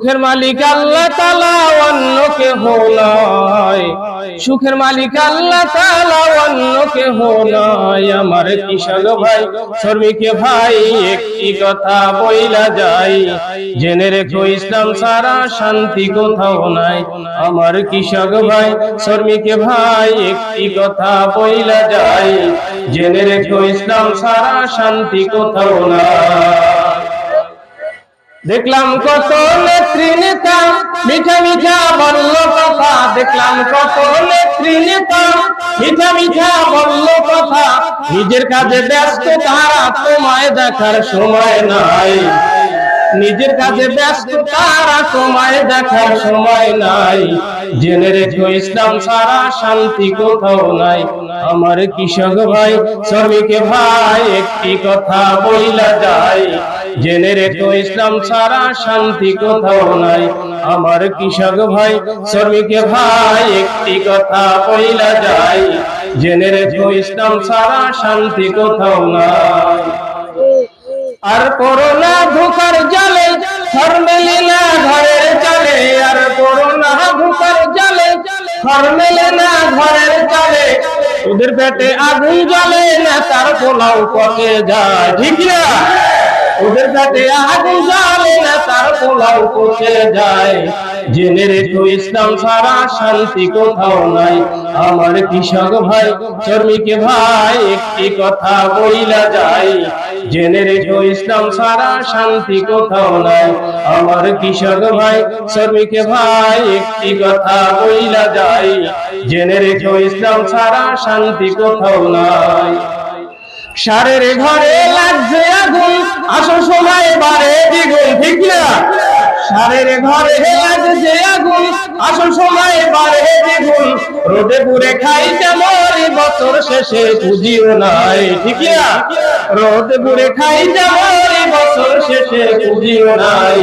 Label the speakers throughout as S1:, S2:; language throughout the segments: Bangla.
S1: সুখের মালিক আল্লাহ তালা অন্য নয় সুখের মালিক আল্লাহ তালা অন্য নয় আমার কৃষক ভাই, শ্রমিকে ভাই, একটি কথা বইলা যাই। জেনে রেখো, ইসলাম সারা শান্তি কোথাও নাই। আমার কৃষক ভাই, শ্রমিকে ভাই, একটি কথা বইলা যাই। জেনে রেখো, ইসলাম সারা শান্তি কোথাও নাই। দেখলাম কত নেত্রী নেতা, মিঠা মিঠা বলল কথা। দেখলাম কত নেত্রী নেতা, মিঠা মিঠা বলল কথা। নিজের কাজে ব্যস্ত তারা তোমায় দেখার সময় নাই। নিজের কাজে ব্যস্ত তারা তোমায় দেখার সময় নাই। জেনে রেখো ইসলাম সারা শান্তি কোথাও নাই। আমার কৃষক ভাই, শ্রমিক ভাই, একটি কথা বইলা যায়। জেনে রেখো ইসলাম সারা শান্তি কোথাও নাই। আমার কৃষক ভাই শ্রমিক ভাই একটি কথা বইলা যায়। জেনে রেখো ইসলাম সারা শান্তি কোথাও নাই। আর করোনা ধোকার জালে ঘর মেলে না ঘরের চালে আর করোনা ধোকার জালে ঘর মেলে না ঘরের চালে ওদের পেটে আগুন জ্বলে না তার পোলাও পকে যায়। ঠিক না? ওদের পেটে আগুন জ্বলে না, তার পোলাও পচে যায়। জেনে রেখো, ইসলাম সারা শান্তি কোথাও নাই। আমার কৃষক ভাই, শ্রমিক ভাই, একটি কথা বইলা যায়। জেনে রেখো, ইসলাম সারা শান্তি কোথাও নাই। আমার কৃষক ভাই, শ্রমিক ভাই, একটি কথা বইলা যায়। জেনে রেখো, ইসলাম সারা শান্তি কোথাও নাই। সারের ঘরে লাগছে আগুন। আসো সময় বারে দ্বিগুণ ঠিক না সারের ঘরে লাগছে আগুন। আসো সময় বারে দ্বিগুণ রোদে পুরে খাইতে মরি বছর শেষে নাই রোদে পুরে খাইতে মরি বছর শেষে, পুজিও নাই।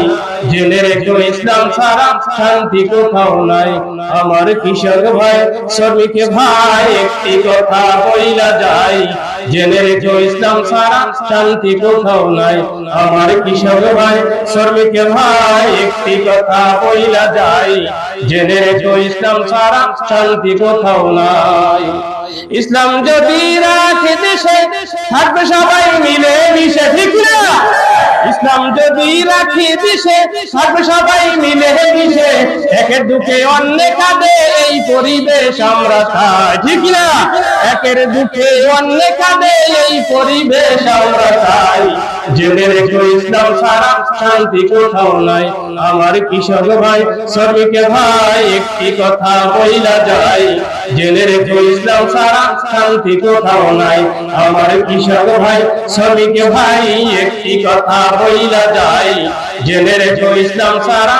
S1: জেনে রেখো ইসলাম সারা শান্তি কোথাও নাই। আমার কৃষক ভাই, শ্রমিক ভাই, একটি কথা বইলা যায়। জেনে রেখো ইসলাম সারা, শান্তি কোথাও নাই। আমার কৃষক ভাই শ্রমিক ভাই, একটি কথা বইলা যায়। জেনে রেখো ইসলাম সারা, শান্তি কোথাও নাই। ইসলাম যদি রাখে দেশে, থাকবে সবাই মিলে মিশে, ঠিক না ইসলাম যদি রাখি দিশে, থাকবে সবাই মিলে মিশে, একের দুঃখে অন্য কাঁদে, এই পরিবেশ আমরা চাই, ঠিক না একের দুঃখে অন্য কাঁদে, এই পরিবেশ আমরা চাই। জেনে রেখো, ইসলাম সারা শান্তি কোথাও নাই। আমার কৃষক ভাই, শ্রমিক ভাই, একটি কথা বইলা যায়। ইসলাম সারা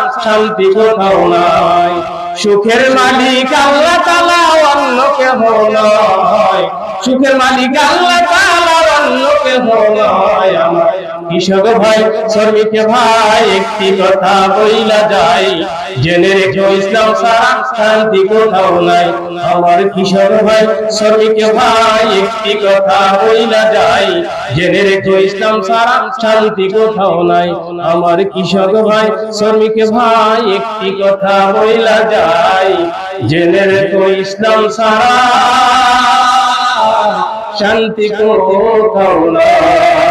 S1: সুখের মালিক আল্লাহ তালা অন্য কেহ নয়। সুখের মালিক আল্লাহ তালা অন্য কেহ নয়। আমার কৃষক ভাই, শ্রমিক ভাই, একটি কথা বইলা যায় জেনে রেখো ইসলাম শান্তি কোথাও নাই। আমার কৃষক ভাই, শ্রমিক ভাই, একটি কথা বইলা যায় জেনে রেখো ইসলাম শান্তি কোথাও নাই। আমার কৃষক ভাই, শ্রমিক ভাই, একটি কথা বইলা যায় জেনে রেখো ইসলাম সারা, শান্তি কোথাও নাই।